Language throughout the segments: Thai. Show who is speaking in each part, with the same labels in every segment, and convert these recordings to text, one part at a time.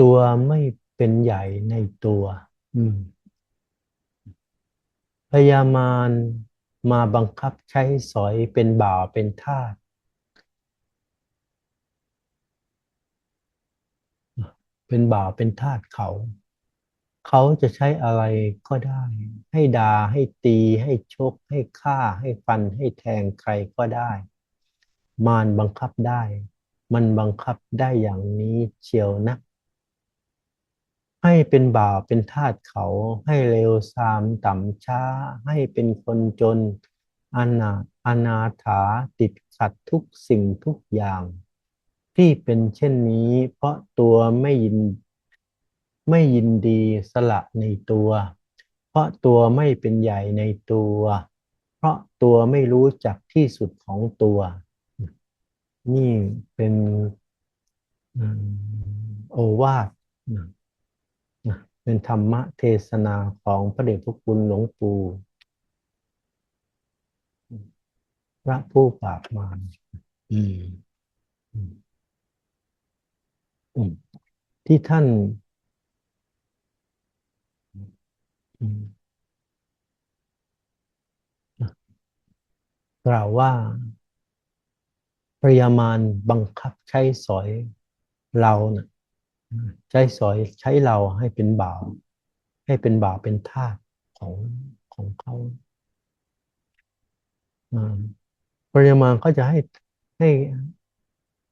Speaker 1: ตัวไม่เป็นใหญ่ในตัว อืมพยามารมาบังคับใช้สอยเป็นบ่าวเป็นทาสเป็นบ่าวเป็นทาสเขา เขาจะใช้อะไรก็ได้ ให้ด่าให้ตีให้ชก ให้ฆ่า ให้ฟันให้แทงใครก็ได้ มารบังคับได้ มันบังคับได้อย่างนี้เชียวนะ ให้เป็นบ่าวเป็นทาสเขา ให้เลวทรามต่ำช้า ให้เป็นคนจนอนาอนาถาติดขัดทุกสิ่งทุกอย่าง ที่เป็นเช่นนี้เพราะตัวไม่ยินไม่ยินดีสละในตัว เพราะตัวไม่เป็นใหญ่ในตัว เพราะตัวไม่รู้จักที่สุดของตัว นี่เป็นโอวาทนะ เป็นธรรมเทศนาของพระเดชพระคุณหลวงปู่พระผู้ปราบมารอืมอืมอืมที่ท่านอืมกล่าวว่าพยามารบังคับใช้สอยเรานะ ใช้สอยใช้เราให้เป็นบ่าว ให้เป็นบ่าวเป็นทาสของของเขาปริมาณก็จะให้ให้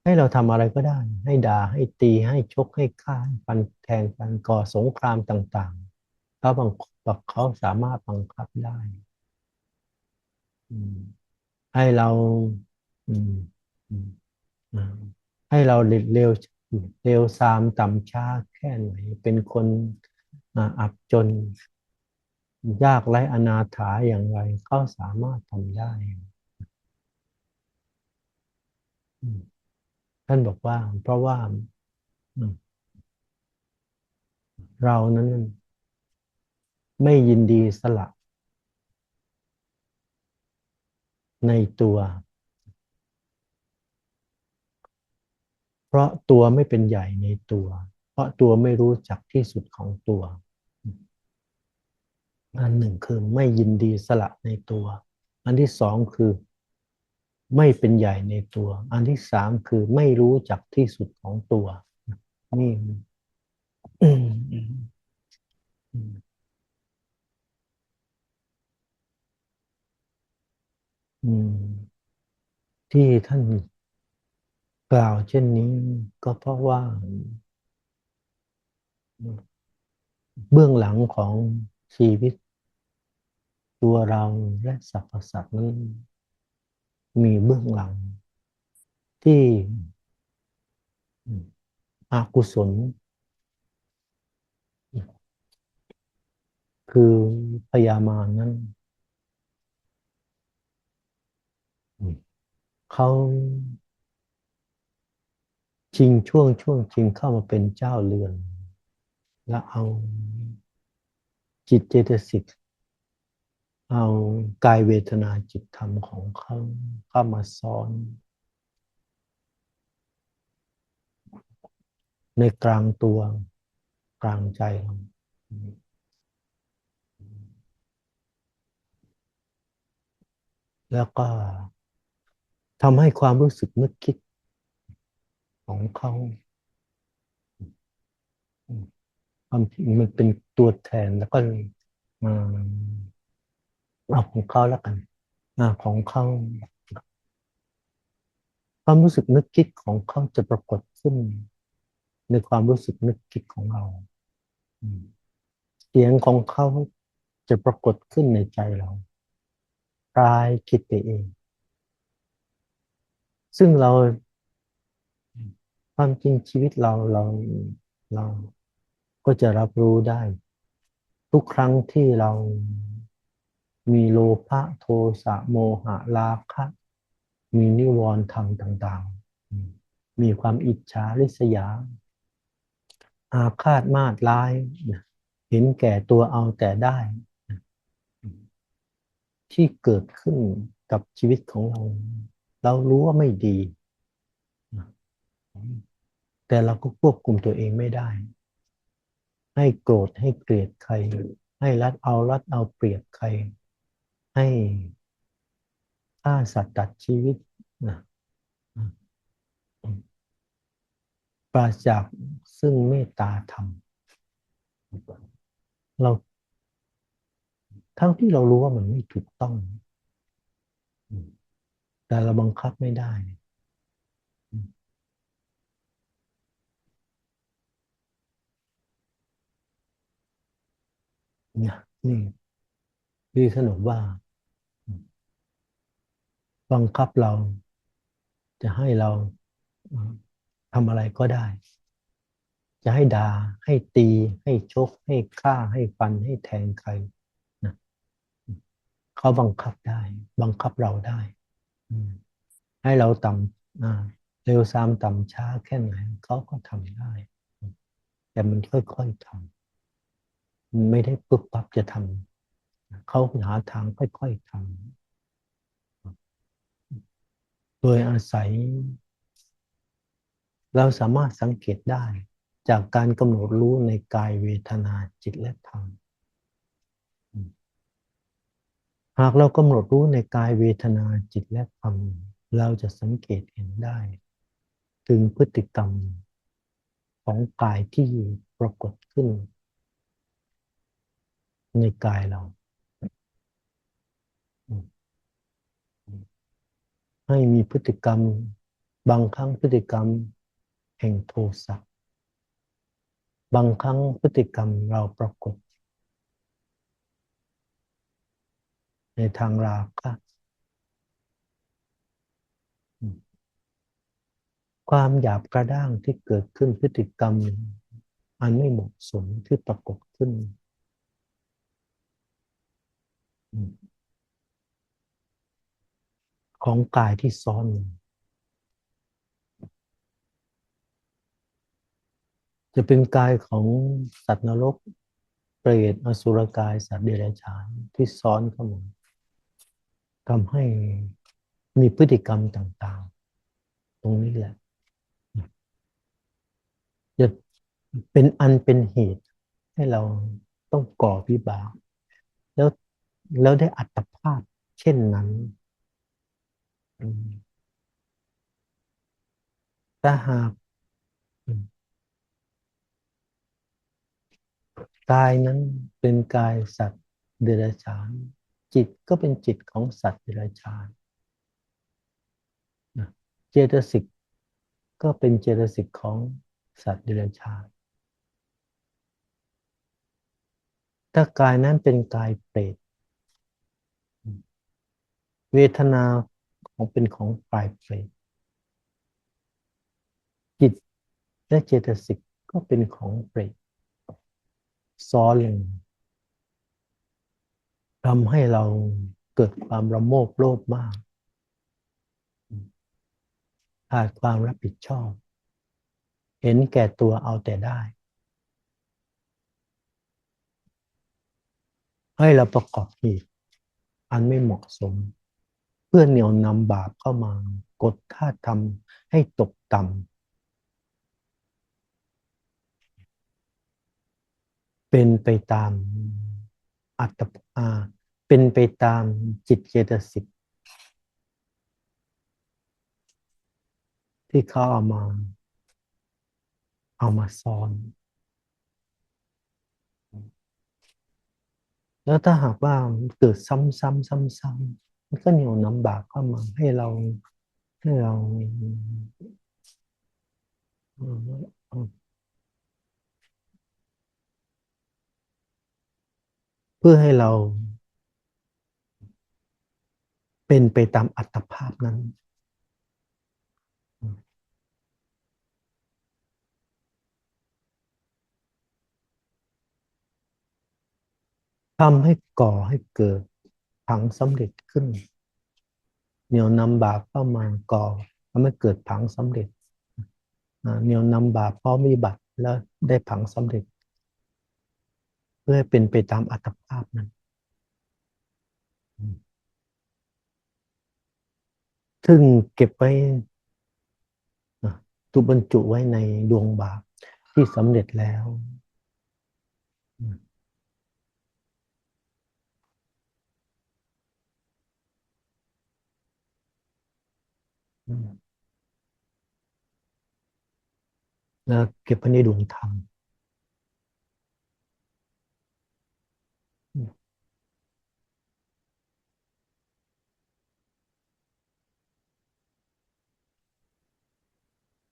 Speaker 1: ให้เราทำอะไรก็ได้ ให้ด่าให้ตีให้ชกให้ฆ่าฟันแทงกันก่อสงครามต่างๆเขาบังคับเขาสามารถบังคับได้ให้เราอืมอืมอ่าให้เราเร็ว เร็วซามต่ำช้าแค่ไหน เป็นคนอับจน ยากไร้อนาถาอย่างไรเขาสามารถทำได้ ท่านบอกว่า เพราะว่า เรานั้นไม่ยินดีสละ ในตัว เพราะตัวไม่เป็นใหญ่ในตัว เพราะตัวไม่รู้จักที่สุดของตัวอันหนึ่งคือไม่ยินดีสละในตัว อันที่สองคือ ไม่เป็นใหญ่ในตัว อันที่สามคือไม่รู้จักที่สุดของตัว นี่ที่ท่าน กล่าวเช่นนี้ก็เพราะว่า เบื้องหลังของชีวิต ตัวเราและสรรพสัตว์นั้นมีเบื้องหลัง ที่อกุศล คือพยามานั้นเขา ชิงช่วงช่วงชิงเข้ามาเป็นเจ้าเรือน แล้วเอาจิตเจตสิกเอากายเวทนาจิตธรรมของเขาเข้ามาซ้อน ในกลางตัวกลางใจเราแล้วก็ทำให้ความรู้สึกนึกคิด ของเขาความจริงมันเป็นตัวแทนแล้วก็มาเอาของเขาแล้วกันของเขาความรู้สึกนึกคิดของเขาจะปรากฏขึ้น ในความรู้สึกนึกคิดของเราเสียงของเขาจะปรากฏขึ้นในใจเรากายคิดไปเอง ซึ่งเรา ความจริงชีวิตเราเราเราก็จะรับรู้ได้ ทุกครั้งที่เรามีโลภะโทสะโมหะราคะ มีนิวรณ์ธรรมต่างๆ มีความอิจฉาริษยา อาฆาตมาดร้าย เห็นแก่ตัวเอาแต่ได้ ที่เกิดขึ้นกับชีวิตของเรา เรารู้ว่าไม่ดี แต่เราก็ควบคุมตัวเองไม่ได้ ให้โกรธให้เกลียดใคร ให้รัดเอารัดเอาเปรียบใคร ให้ฆ่าสัตว์ตัดชีวิตนะปราศจากซึ่งเมตตาธรรม เราทั้งที่เรารู้ว่ามันไม่ถูกต้อง แต่เราบังคับไม่ได้ เนี่ยนี่พี่สนุกว่า บังคับเราจะให้เราทำอะไรก็ได้ จะให้ด่าให้ตี ให้ชก ให้ฆ่า ให้ฟัน ให้แทงใครนะเขาบังคับได้ บังคับเราได้ ให้เราต่ำเร็วซ้ำต่ำช้าแค่ไหนเขาก็ทำได้ แต่มันค่อยๆทำ ไม่ได้ปุ๊บปั๊บจะทำเขาหาทางค่อยๆทำโดยอาศัย เราสามารถสังเกตได้จากการกำหนดรู้ในกายเวทนาจิตและธรรม หากเรากำหนดรู้ในกายเวทนาจิตและธรรม เราจะสังเกตเห็นได้ ถึงพฤติกรรมของกายที่ปรากฏขึ้น ในกายเรา ให้มีพฤติกรรม บางครั้งพฤติกรรม แห่งโทสะบางครั้งพฤติกรรมเราปรากฏ ในทางราคะความหยาบกระด้างที่เกิดขึ้นพฤติกรรม อันไม่เหมาะสมที่ปรากฏขึ้น ของกายที่ซ้อนจะเป็นกายของสัตว์นรก เปรตอสุรกาย สัตว์เดรัจฉานที่ซ้อนเข้ามาทำให้มีพฤติกรรมต่าง ๆ ตรงนี้แหละจะเป็นอันเป็นเหตุให้เราต้องก่อวิบาก แล้ว แล้วได้อัตภาพเช่นนั้นถ้าหากกายนั้นเป็นกายสัตว์เดรัจฉาน จิตก็เป็นจิตของสัตว์เดรัจฉานเจตสิกก็เป็นเจตสิกของสัตว์เดรัจฉาน ถ้ากายนั้นเป็นกายเปรต เวทนาของเป็นของกายเปรตจิตและเจตสิกก็เป็นของเปรตซ้อนลงทำให้เราเกิดความระโมบโลภมากขาดความรับผิดชอบ เห็นแก่ตัวเอาแต่ได้ ให้เราประกอบเหตุอันไม่เหมาะสม เพื่อเหนี่ยวนำบาปเข้ามา กดท่าทำให้ตกต่ำเป็นไปตามอัตตาเป็นไปตามจิตเจตสิกที่เขาเอามา เอามาซ้อน แล้วถ้าหากว่าเกิดซ้ำซ้ำซ้ำซ้ำ มันก็เหนียวนำบากเข้ามาให้เราให้เราเพื่อให้เรา เป็นไปตามอัตภาพนั้น ทำให้ก่อให้เกิด ผังสำเร็จขึ้น เหนียวนำบาปเข้ามาก่อทำให้เกิดผังสำเร็จเหนียวนำบาปพร้อมวิบัติแล้วได้ผังสำเร็จ เพื่อเป็นไปตามอัตภาพนั้นซึ่งเก็บไว้ถูกบรรจุไว้ในดวงบาปที่สำเร็จแล้ว อืม แล้วเก็บไว้ในดวงธรรมอืม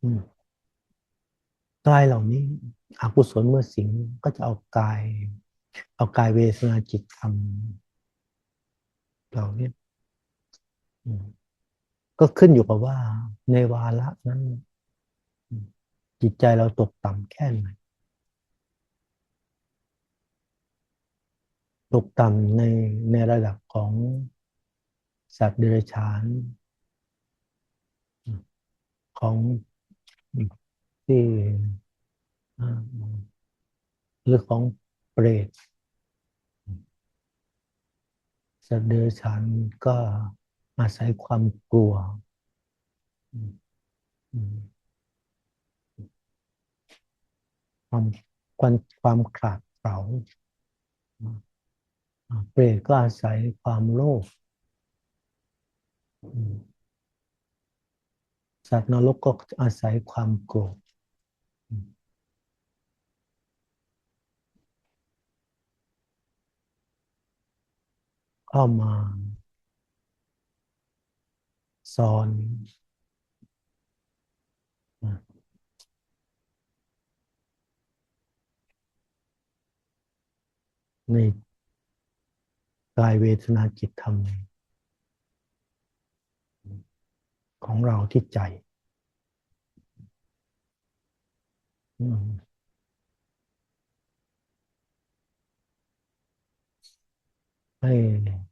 Speaker 1: อืมกายเหล่านี้อกุศลเมื่อสิงก็จะเอากาย เอากายเวทนาจิตธรรมเหล่านี้อืม ก็ขึ้นอยู่กับว่าในวาระนั้น จิตใจเราตกต่ำแค่ไหน ตกต่ำในในระดับของสัตว์เดรัจฉาน ของที่หรือของเปรตสัตว์เดรัจฉานก็ อาศัยความกลัว ความความความขาดเผลาอ่าเปรตก็อาศัยความโลภสัตว์นรกก็อาศัยความโกรธอืมเข้ามา ซ้อนในกายเวทนาจิตธรรม ของเราที่ใจ ให้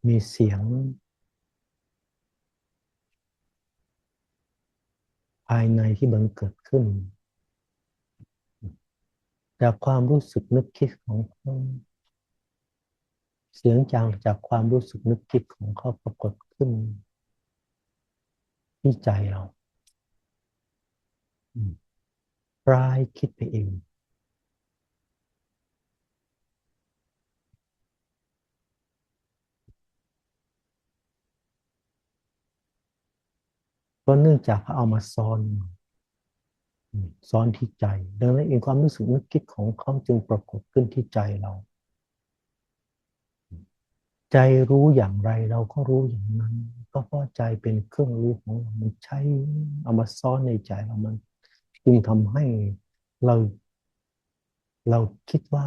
Speaker 1: มีเสียง ภายในที่บังเกิดขึ้น จากความรู้สึกนึกคิดของเขาเสียงจางจากความรู้สึกนึกคิดของเขาปรากฏขึ้น ที่ใจเราปลายคิดไปเอง เพราะเนื่องจากเขาเอามาซ้อนซ้อนที่ใจ ดังนั้นเองความรู้สึกนึกคิดของเขาจึงปรากฏขึ้นที่ใจเรา ใจรู้อย่างไรเราก็รู้อย่างนั้น ก็เพราะใจเป็นเครื่องรู้ของเรา มันใช้เอามาซ้อนในใจเรามัน จึงทำให้เรา เราคิดว่า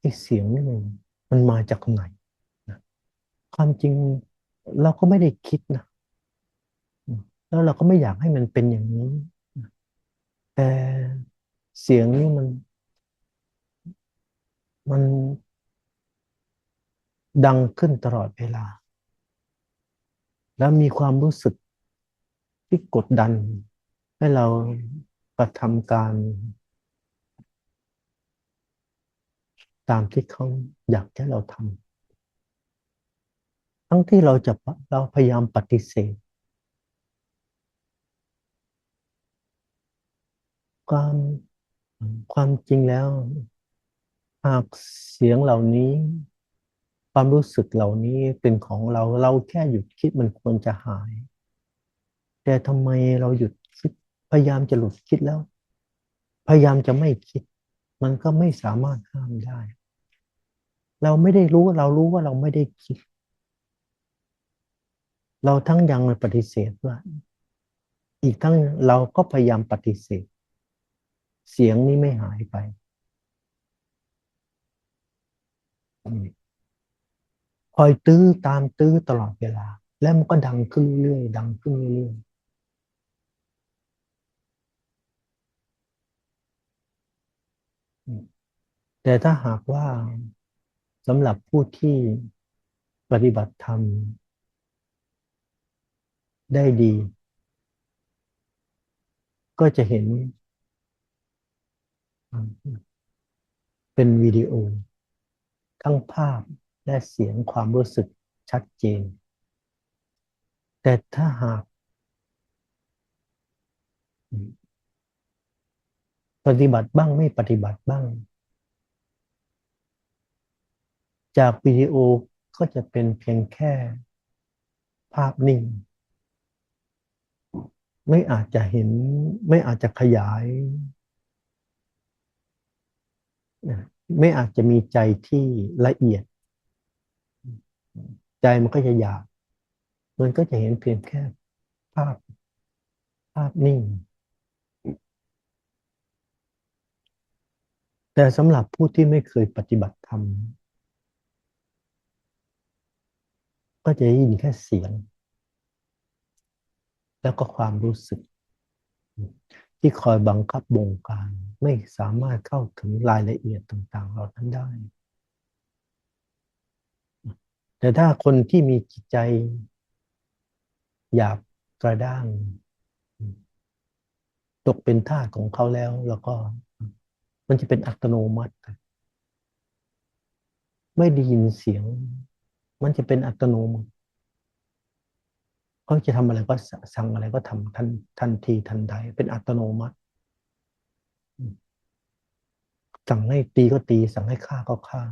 Speaker 1: ไอ้เสียงนี่มันมันมาจากไหน ความจริงเราก็ไม่ได้คิดนะแล้วเราก็ไม่อยากให้มันเป็นอย่างนี้ แต่เสียงนี่มัน มันดังขึ้นตลอดเวลา แล้วมีความรู้สึกที่กดดัน ให้เรากระทำการ ตามที่เขาอยากให้เราทำ ทั้งที่เราจะเราพยายามปฏิเสธ ความความจริงแล้ว หากเสียงเหล่านี้ ความรู้สึกเหล่านี้เป็นของเราเราแค่หยุดคิดมันควรจะหาย แต่ทำไมเราหยุดคิดพยายามจะหลุดคิดแล้ว พยายามจะไม่คิด มันก็ไม่สามารถห้ามได้ เราไม่ได้รู้เรารู้ว่าเราไม่ได้คิด เราทั้งยังปฏิเสธว่า อีกทั้งเราก็พยายามปฏิเสธ เสียงนี้ไม่หายไป คอยตื้อตามตื้อตลอดเวลา แล้วมันก็ดังขึ้นเรื่อยดังขึ้นเรื่อยแต่ถ้าหากว่าสำหรับผู้ที่ปฏิบัติธรรม ได้ดี ก็จะเห็น เป็นวิดีโอ ทั้งภาพและเสียงความรู้สึกชัดเจน แต่ถ้าหากปฏิบัติบ้างไม่ปฏิบัติบ้าง จากวิดีโอก็จะเป็นเพียงแค่ภาพนิ่ง ไม่อาจจะเห็น ไม่อาจจะขยาย ไม่อาจจะมีใจที่ละเอียด ใจมันก็จะหยาบมันก็จะเห็นเพียงแค่ภาพ ภาพนิ่ง แต่สำหรับผู้ที่ไม่เคยปฏิบัติธรรมก็จะได้ยินแค่เสียง แล้วก็ความรู้สึก ที่คอยบังคับบงการไม่สามารถเข้าถึงรายละเอียดต่างๆ เราทั้งได้ แต่ถ้าคนที่มีจิตใจ หยาบกระด้าง ตกเป็นท่าของเขาแล้ว แล้วก็ มันจะเป็นอัตโนมัติ ไม่ได้ยินเสียง มันจะเป็นอัตโนมัติ เขาจะทำอะไรก็สั่งอะไรก็ทำทันทันทีทันใด เป็นอัตโนมัติ สั่งให้ตีก็ตี สั่งให้ฆ่าก็ฆ่า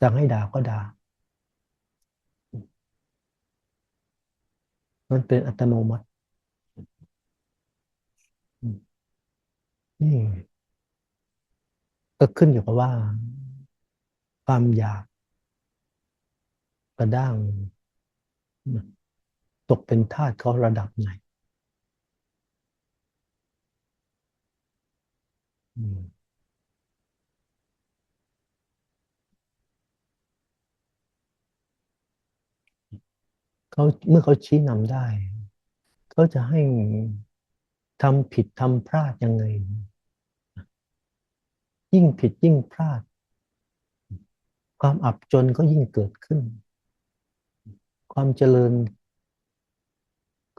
Speaker 1: สั่งให้ด่าก็ด่ามันเป็นอัตโนมัตินี่ก็ขึ้นอยู่กับว่า ความอยากกระด้าง ตกเป็นทาสเขาระดับไหนเขาเมื่อเขาชี้นำได้ เขาจะให้ทำผิดทำพลาดยังไง ยิ่งผิดยิ่งพลาด ความอับจนก็ยิ่งเกิดขึ้น ความเจริญ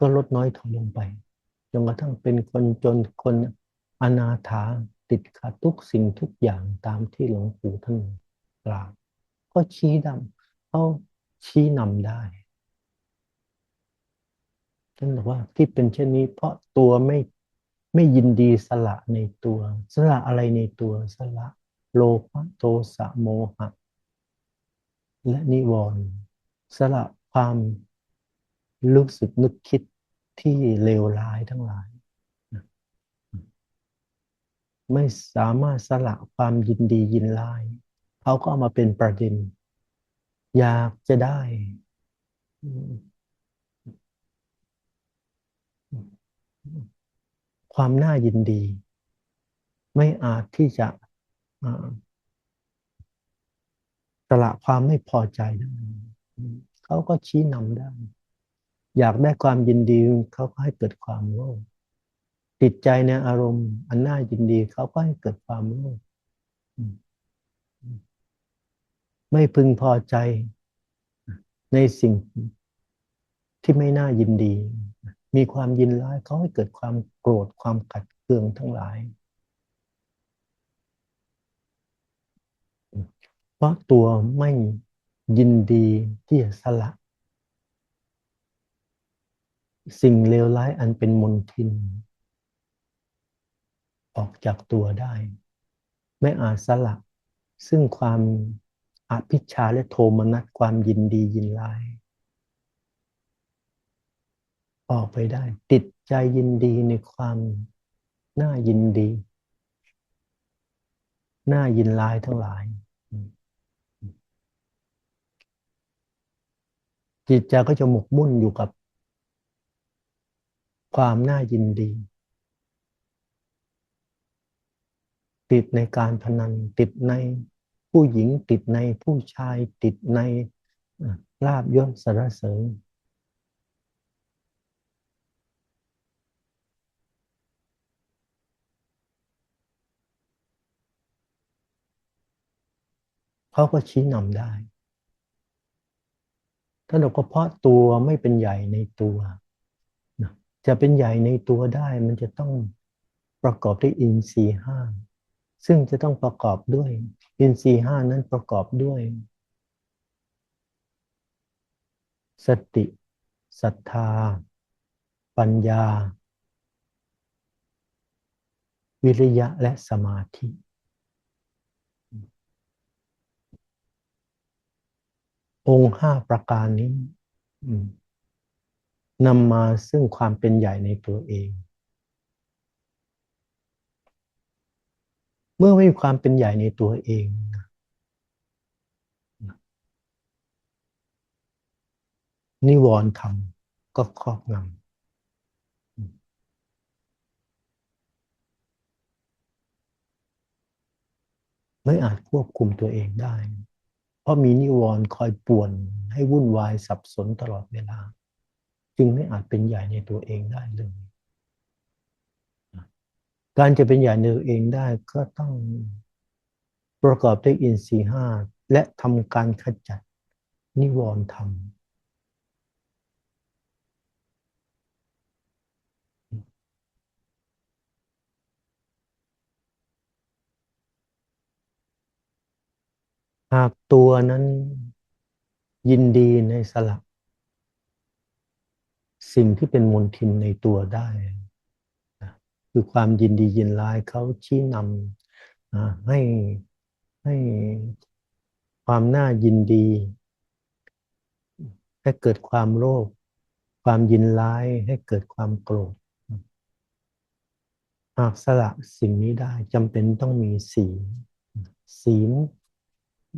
Speaker 1: ก็ลดน้อยถอยลงไปจนกระทั่งเป็นคนจนคนอนาถาติดขัดทุกสิ่งทุกอย่างตามที่หลวงปู่ท่านกล่าว ก็ชี้ดำเขาชี้นำได้ท่านบอกว่าที่เป็นเช่นนี้ เพราะตัวไม่ไม่ยินดีสละในตัว สละอะไรในตัวสละโลภโทสะโมหะ และนิวรณ์สละ ความรู้สึกนึกคิดที่เลวร้ายทั้งหลาย ไม่สามารถสละความยินดียินร้าย เขาก็เอามาเป็นประเด็น อยากจะได้ ความน่ายินดี ไม่อาจที่จะสละความไม่พอใจได้ เขาก็ชี้นำได้ อยากได้ความยินดีเขาก็ให้เกิดความโลภติดใจในอารมณ์ อันน่ายินดีเขาก็ให้เกิดความโลภไม่พึงพอใจในสิ่งที่ไม่น่ายินดี มีความยินร้ายเขาให้เกิดความโกรธความขัดเคืองทั้งหลาย เพราะตัวไม่ ยินดีที่จะสละ สิ่งเลวร้ายอันเป็นมลทิน ออกจากตัวได้ ไม่อาจสละ ซึ่งความอภิชาและโทมนัสความยินดียินร้าย ออกไปได้ ติดใจยินดีในความน่ายินดี น่ายินลายทั้งหลาย จิตใจก็จะหมกมุ่นอยู่กับ ความน่ายินดี ติดในการพนัน ติดในผู้หญิงติดในผู้ชายติดในลาบยศสรรเสริญเขาก็ชี้นำได้ ถ้าเราก็เพาะตัวไม่เป็นใหญ่ในตัวนะจะเป็นใหญ่ในตัวได้มันจะต้องประกอบด้วยอินทรีห้าซึ่งจะต้องประกอบด้วย อินทรีห้านั้นประกอบด้วย สติศรัทธา ปัญญา วิริยะและสมาธิ องค์ห้าประการนี้นำมาซึ่งความเป็นใหญ่ในตัวเอง เมื่อไม่มีความเป็นใหญ่ในตัวเอง นิวรณ์ธรรมก็ครอบงำไม่อาจควบคุมตัวเองได้ ราะมีนิวรณ์คอยป่วน ให้วุ่นวายสับสนตลอดเวลา จึงไม่อาจเป็นใหญ่ในตัวเองได้เลยการจะเป็นใหญ่ในตัวเองได้ก็ต้องประกอบด้วยอินทรีห้าและทำการขจัดนิวรณ์ธรรม หากตัวนั้นยินดีในสลักสิ่งที่เป็นมลทินในตัวได้ คือความยินดียินร้ายเขาชี้นำให้ให้ความน่ายินดีให้เกิดความโลภความยินร้ายให้เกิดความโกรธหากสละสิ่งนี้ได้จำเป็นต้องมีศีลศีล เ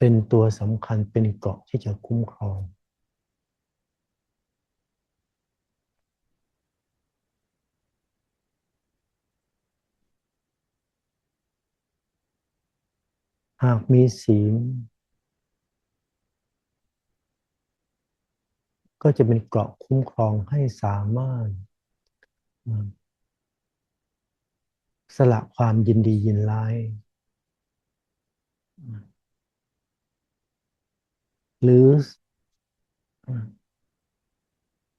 Speaker 1: ป็นตัวสำคัญเป็นเกาะที่จะคุ้มครอง หากมีศีลก็จะเป็นเกราะคุ้มครองให้สามารถ สละความยินดียินร้าย หรือ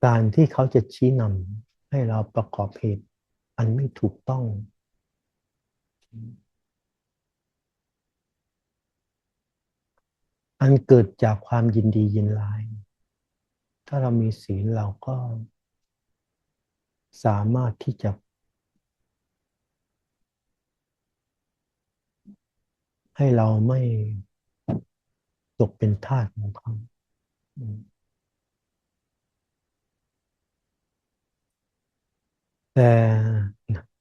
Speaker 1: การที่เขาจะชี้นำให้เราประกอบเหตุ อันไม่ถูกต้อง อันเกิดจากความยินดียินร้าย ถ้าเรามีศีลเราก็สามารถที่จะ ให้เราไม่ตกเป็นทาสของเขาแต่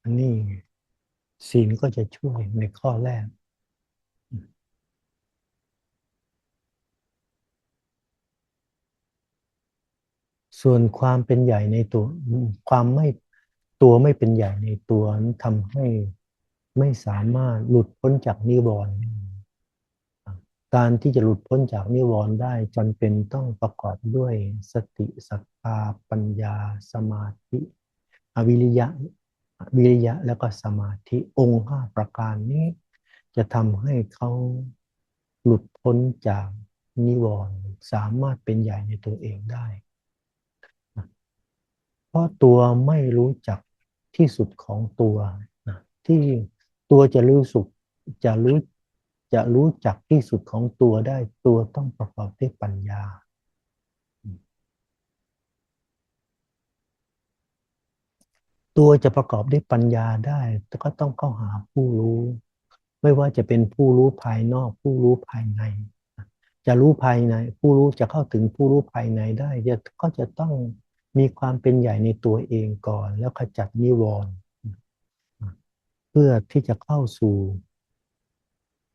Speaker 1: นนี้ศีลก็จะช่วยในข้อแรก ส่วนความเป็นใหญ่ในตัว ความไม่ตัวไม่เป็นใหญ่ในตัวนั้นทำให้ ไม่สามารถหลุดพ้นจากนิวรณ์การที่จะหลุดพ้นจากนิวรณ์ได้จำเป็นต้องประกอบด้วยสติสัทธาปัญญา สมาธิอวิริยะวิริยะแล้วก็สมาธิองค์ห้าประการนี้ จะทำให้เขาหลุดพ้นจากนิวรณ์สามารถเป็นใหญ่ในตัวเองได้ เพราะตัวไม่รู้จักที่สุดของตัวที่ ตัวจะรู้สุขจะรู้จะรู้จักที่สุดของตัวได้ตัวต้องประกอบด้วยปัญญา ตัวจะประกอบด้วยปัญญาได้ก็ต้องเข้าหาผู้รู้ ไม่ว่าจะเป็นผู้รู้ภายนอก ผู้รู้ภายใน จะรู้ภายใน ผู้รู้จะเข้าถึงผู้รู้ภายในได้จะก็จะต้องมีความเป็นใหญ่ในตัวเองก่อน แล้วขจัดนิวรณ์ พื่อที่จะเข้าสู่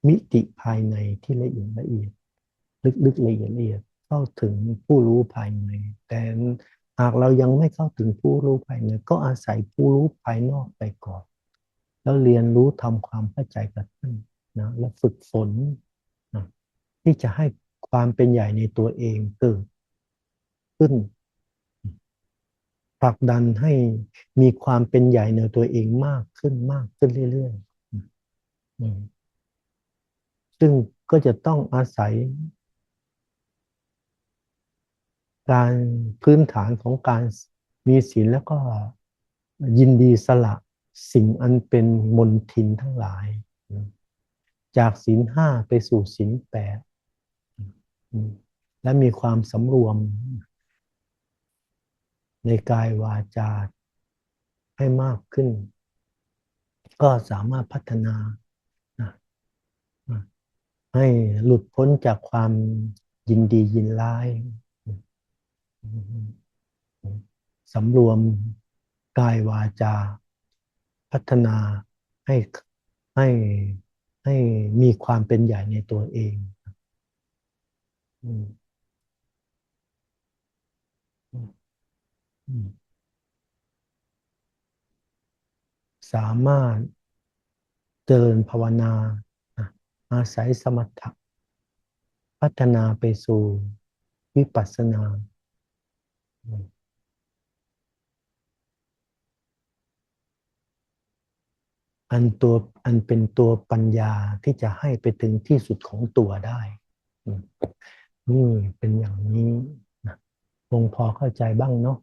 Speaker 1: มิติภายในที่ละเอียดละเอียด ลึกๆละเอียดละเอียดเข้าถึงผู้รู้ภายใน แต่หากเรายังไม่เข้าถึงผู้รู้ภายใน ก็อาศัยผู้รู้ภายนอกไปก่อน แล้วเรียนรู้ทำความเข้าใจกับท่านนะแล้วฝึกฝนนะที่จะให้ความเป็นใหญ่ในตัวเองเกิดขึ้น ผลักดันให้มีความเป็นใหญ่ในตัวเองมากขึ้นมากขึ้นเรื่อยๆ ซึ่งก็จะต้องอาศัย การพื้นฐานของการมีศีลแล้วก็ยินดีสละสิ่งอันเป็นมนทินทั้งหลาย จากศีลห้าไปสู่ศีลแปดและมีความสำรวม ในกายวาจาให้มากขึ้น ก็สามารถพัฒนาให้หลุดพ้นจากความยินดียินร้ายสำรวมกายวาจา พัฒนาให้ให้ให้มีความเป็นใหญ่ในตัวเอง อืมอืม สามารถเจริญภาวนา อาศัยสมถะพัฒนาไปสู่วิปัสสนา อันตัวอันเป็นตัวปัญญาที่จะให้ไปถึงที่สุดของตัวได้ นี่เป็นอย่างนี้นะคงพอเข้าใจบ้างเนาะ